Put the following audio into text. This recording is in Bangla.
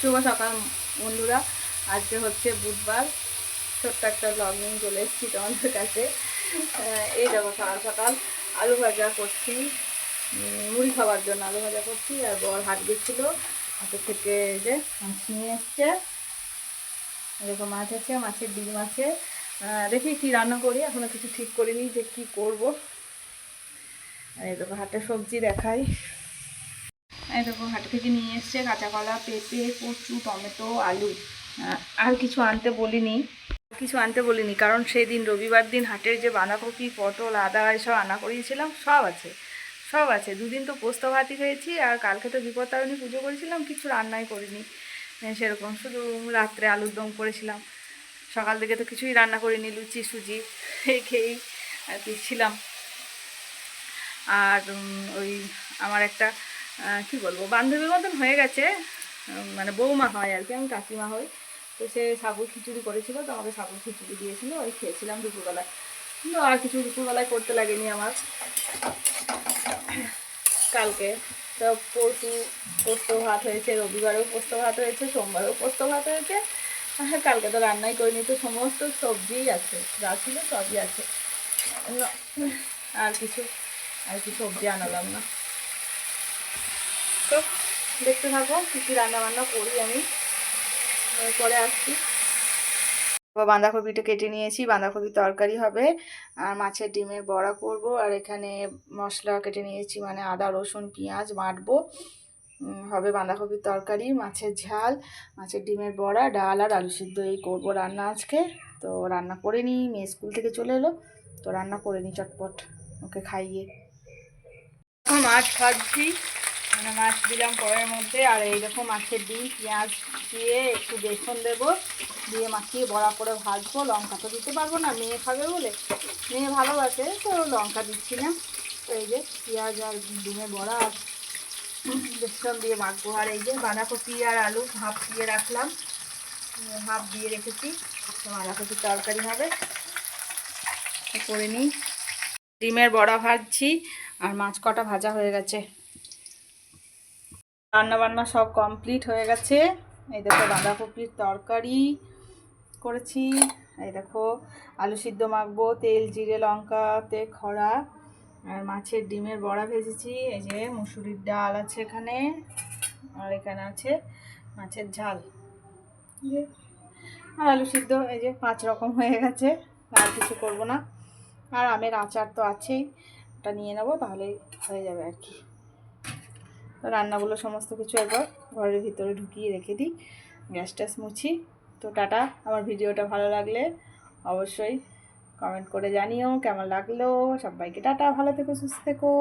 শুভ সকাল বন্ধুরা। আজকে হচ্ছে বুধবার। ছোট্ট একটা নিয়ে চলে এসেছি তোমাদের কাছে। এই দেখো সকাল সকাল আলু ভাজা করছি মুড়ি খাওয়ার জন্য আলু ভাজা করছি, আর বর হাট গেছিল হাতের থেকে যে মাছ নিয়ে এসছে। এরকম মাছ আছে, মাছের ডিম আছে। দেখি কি রান্না করি, এখনও কিছু ঠিক করিনি যে কি করব। আর দেখো হাটে সবজি দেখাই। দেখো হাট থেকে নিয়ে এসছে কাঁচা কলা পেঁপে, কচু, টমেটো, আলু। আর কিছু আনতে বলিনি। কিছু আনতে বলিনি, কারণ সেই দিন রবিবার দিন হাটের যে বাঁধাকপি, পটল, আদা এসব আনা করিয়েছিলাম, সব আছে। সব আছে। দুদিন তো পোস্ত ভাতই খেয়েছি আর কালকে তো বিপত্তারণী পুজো করেছিলাম, কিছু রান্নাই করিনি। সেরকম শুধু রাত্রে আলুর দম করেছিলাম। সকাল থেকে তো কিছুই রান্না করিনি, লুচি, সুজি এই খেয়েই আর কি ছিলাম। আর ওই আমার একটা কি বলব, বান্ধবীর মতন হয়ে গেছে। মানে বৌমা হয় আর কি, আমি কাকিমা হই। তো সে সাবুর খিচুড়ি করেছিল, তো আমাকে সাবুর খিচুড়ি দিয়েছিল, ওই খেয়েছিলাম দুপুরবেলায়। কিন্তু আর কিছু দুপুরবেলায় করতে লাগেনি আমার। কালকে তো পরশু পোস্ত ভাত হয়েছে, রবিবারেও পোস্ত ভাত হয়েছে, সোমবারেও পোস্ত ভাত হয়েছে। আর কালকে তো রান্নাই করিনি, তো সমস্ত সবজিই আছে, যা ছিল সবই আছে। আর কিছু, আর কি সবজি আনালাম না। তো দেখতে থাকো, কী কী রান্না বান্না করি আমি। পরে আসছি। বাঁধাকপিটা কেটে নিয়েছি বাঁধাকপি তরকারি হবে, আর মাছের ডিমের বড়া করব, আর এখানে মশলা কেটে নিয়েছি মানে আদা, রসুন, পেঁয়াজ বাটবো। হবে বাঁধাকপির তরকারি, মাছের ঝাল, মাছের ডিমের বড়া, ডাল আর আলু সিদ্ধ, এই করব রান্না আজকে। তো রান্না করে নিই, মেয়ে স্কুল থেকে চলে এলো, তো রান্না করে নিই চটপট, ওকে খাইয়ে। মাছ খাচ্ছি মানে মাছ দিলাম কড়াইয়ের মধ্যে, আর এইরকম মাছের ডিম, পেঁয়াজ দিয়ে একটু বেসন দেবো, দিয়ে মাখিয়ে বড়া করে ভাজবো। লঙ্কা তো দিতে পারব না, মেয়ে খাবে বলে। মেয়ে ভালোবাসে তো লঙ্কা দিচ্ছি না। এই যে পেঁয়াজ আর ডিমের বড়া আর বেসন দিয়ে মাখবো আর এই যে বাঁধাকপি আর আলু ভাপ দিয়ে রাখলাম। ভাপ দিয়ে রেখেছি বাঁধাকপির তরকারি হবে। করে নিই। ডিমের বড়া ভাজছি, আর মাছ কটা ভাজা হয়ে গেছে। রান্না বান্না সব কমপ্লিট হয়ে গেছে। এই দেখো বাঁধাকপির তরকারি করেছি। এই দেখো আলু সিদ্ধ মাখবো, তেল, জিরে, লঙ্কাতে খরা আর মাছের ডিমের বড়া ভেজেছি। এই যে মুসুরির ডাল আছে এখানে আর এখানে আছে মাছের ঝাল। আর আলু সিদ্ধ এই যে পাঁচ রকম হয়ে গেছে, আর কিছু করব না। আর আমের আচার তো আছেই, ওটা নিয়ে নেব, তাহলেই হয়ে যাবে আর কি। রান্নাগুলো সমস্ত কিছু একবার ঘরের ভিতরে ঢুকিয়ে রেখে দিই। গ্যাস ট্যাস মুছি। তো টাটা, আমার ভিডিওটা ভালো লাগলে অবশ্যই কমেন্ট করে জানিও, কেমন লাগল? সবাইকে টাটা, ভালো থেকো, সুস্থ থেকো।